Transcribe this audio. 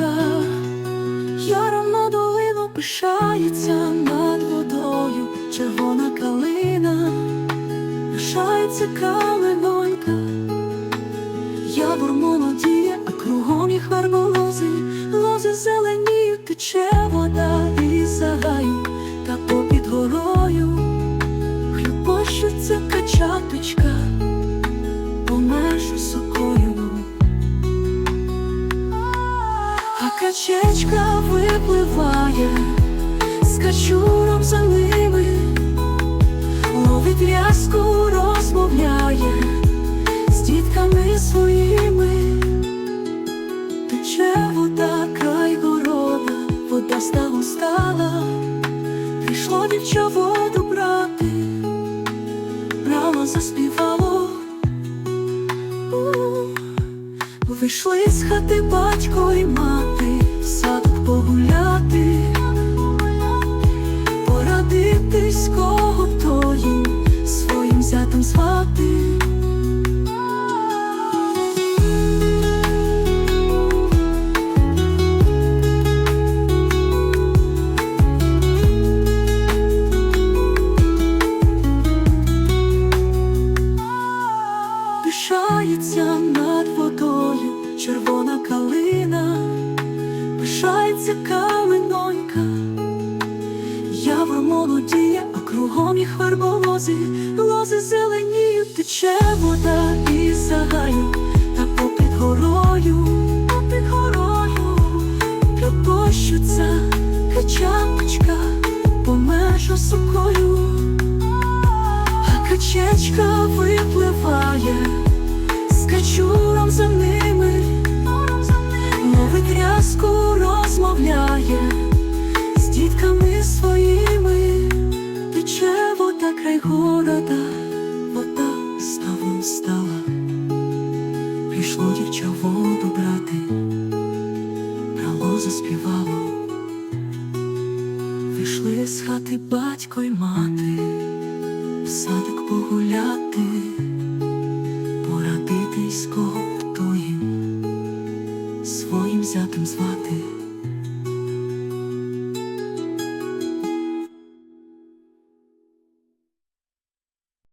юра, яром на долину пишається над водою, червона калина, пишається калинонька, я бурмонодіє, а кругом їх верболози, лози зеленіють тече. Качечка випливає з качуром за ними, ловить в'язку, розмовляє з дітками своїми, тече вода край города, вода стала стала, прийшло дівча воду брати, брало заспівало. Вийшли з хати батько і мати, в садок погуляти, порадитись, кого то їм своїм зятем звати. Над водою червона калина, пишається каменонька, явор молодіє, а кругом їх верболози, лози зеленіють, тече вода і загаю, та попід горою, попід горою, Пропощуться качаточка по межу сукою. А качечка випливає з качуром за ними, мовить рязку розмовляє з дітками своїми, тече вода край города, вода ставом стала, прийшло дівча воду брати, брало заспівало, вийшли з хати батько й мати в садок погуляти, порадитись, кого своїм зятем звати.